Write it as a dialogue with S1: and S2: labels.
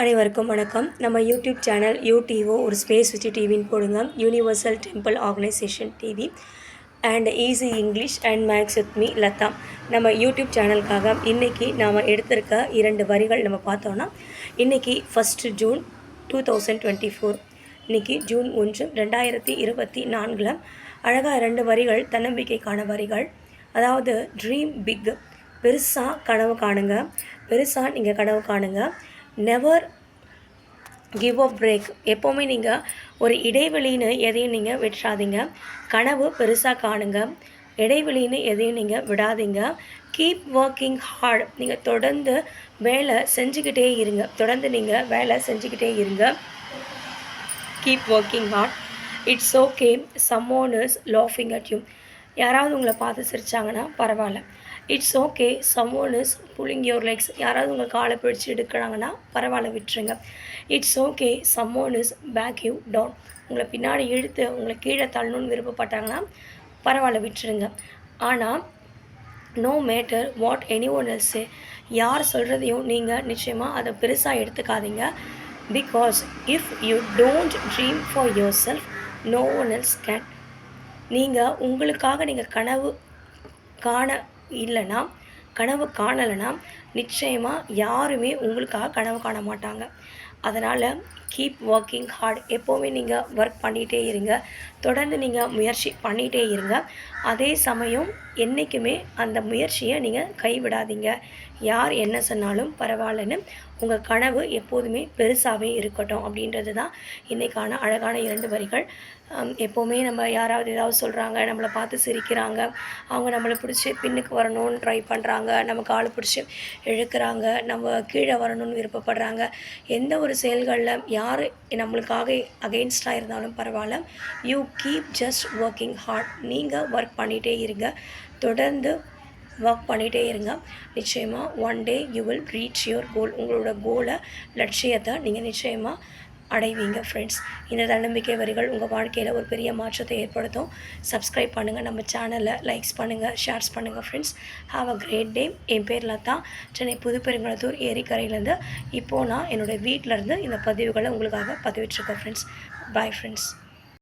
S1: அனைவருக்கும் வணக்கம். நம்ம யூடியூப் சேனல் யூடிஓ ஒரு ஸ்பேஸ் வச்சு டிவின்னு போடுங்க. Universal temple organisation TV and easy English and maths with me Latha. நம்ம யூடியூப் சேனலுக்காக இன்றைக்கி நாம் எடுத்திருக்க இரண்டு வரிகள் நம்ம பார்த்தோன்னா இன்றைக்கி first June two thousand twenty four இன்றைக்கி ஜூன் ஒன்று ரெண்டாயிரத்தி இருபத்தி நான்கில் அழகாக ரெண்டு வரிகள் தன்னம்பிக்கைக்கான வரிகள். அதாவது ட்ரீம் பிக் பெருசாக கனவு காணுங்க. பெருசாக நீங்கள் கனவு காணுங்க. நெவர் கிவ் அப் பிரேக் எப்போவுமே நீங்கள் ஒரு இடைவெளின்னு எதையும் நீங்கள் விட்டுறாதீங்க. கனவு பெருசாக காணுங்க. இடைவெளின்னு எதையும் நீங்கள் விடாதீங்க. கீப் ஒர்க்கிங் ஹார்ட் நீங்கள் தொடர்ந்து வேலை செஞ்சுக்கிட்டே இருங்க. தொடர்ந்து நீங்கள் வேலை செஞ்சுக்கிட்டே இருங்க. Keep working hard it's okay someone is லாஃபிங் at you யாராவது உங்களை பார்த்து சிரிச்சாங்கன்னா பரவாயில்ல. It's okay someone is pulling your legs யாராவது உங்கள் காலை பிடிச்சி எடுக்கிறாங்கன்னா பரவாயில்ல விட்டுருங்க. It's okay someone is back you down உங்களை பின்னாடி இழுத்து உங்களை கீழே தள்ளணும்னு விருப்பப்பட்டாங்கன்னா பரவாயில்ல விட்டுருங்க. ஆனால் no matter what anyone else யார் சொல்கிறதையும் நீங்கள் நிச்சயமாக அதை பெருசாக எடுத்துக்காதீங்க. Because if you don't dream for yourself no one else can நீங்கள் உங்களுக்காக நீங்கள் கனவு காண இல்லைன்னா கனவு காணலைன்னா நிச்சயமாக யாருமே உங்களுக்காக கனவு காண மாட்டாங்க. அதனால் கீப் ஒர்க்கிங் ஹார்ட் எப்போவுமே நீங்கள் ஒர்க் பண்ணிகிட்டே இருங்க. தொடர்ந்து நீங்கள் முயற்சி பண்ணிகிட்டே இருங்க. அதே சமயம் என்றைக்குமே அந்த முயற்சியை நீங்கள் கைவிடாதீங்க. யார் என்ன சொன்னாலும் பரவாயில்லன்னு உங்கள் கனவு எப்போதுமே பெருசாகவே இருக்கட்டும் அப்படின்றது தான் இன்றைக்கான அழகான இரண்டு வரிகள். எப்போவுமே நம்ம யாராவது ஏதாவது சொல்கிறாங்க நம்மளை பார்த்து சிரிக்கிறாங்க அவங்க நம்மளை பிடிச்சி பின்னுக்கு வரணும்னு ட்ரை பண்ணுறாங்க நம்ம கால் பிடிச்சி இழுக்கிறாங்க நம்ம கீழே வரணும்னு விருப்பப்படுறாங்க. எந்த ஒரு செயல்களில் யார் நம்மளுக்காக அகெயின்ஸ்டாக இருந்தாலும் பரவாயில்ல. You keep just working hard நீங்கள் ஒர்க் பண்ணிகிட்டே இருங்க. தொடர்ந்து ஒர்க் பண்ணிகிட்டே இருங்க. நிச்சயமாக one day you will reach your goal உங்களோட கோலை லட்சியத்தை நீங்கள் நிச்சயமாக அடைவீங்க ஃப்ரெண்ட்ஸ் இந்த தன்னம்பிக்கை வரிகள் உங்கள் வாழ்க்கையில் ஒரு பெரிய மாற்றத்தை ஏற்படுத்தும். சப்ஸ்கிரைப் பண்ணுங்கள் நம்ம சேனலை லைக்ஸ் பண்ணுங்கள் ஷேர்ஸ் பண்ணுங்கள் friends have a great day என் பேர் லதா. சென்னை புதுப்பெருங்குளத்தூர் ஏரிக்கரையிலேருந்து இப்போது நான் என்னோடய வீட்டிலேருந்து இந்த பதிவுகளை உங்களுக்காக பதிவிட்டுருக்கேன் ஃப்ரெண்ட்ஸ் பாய் ஃப்ரெண்ட்ஸ்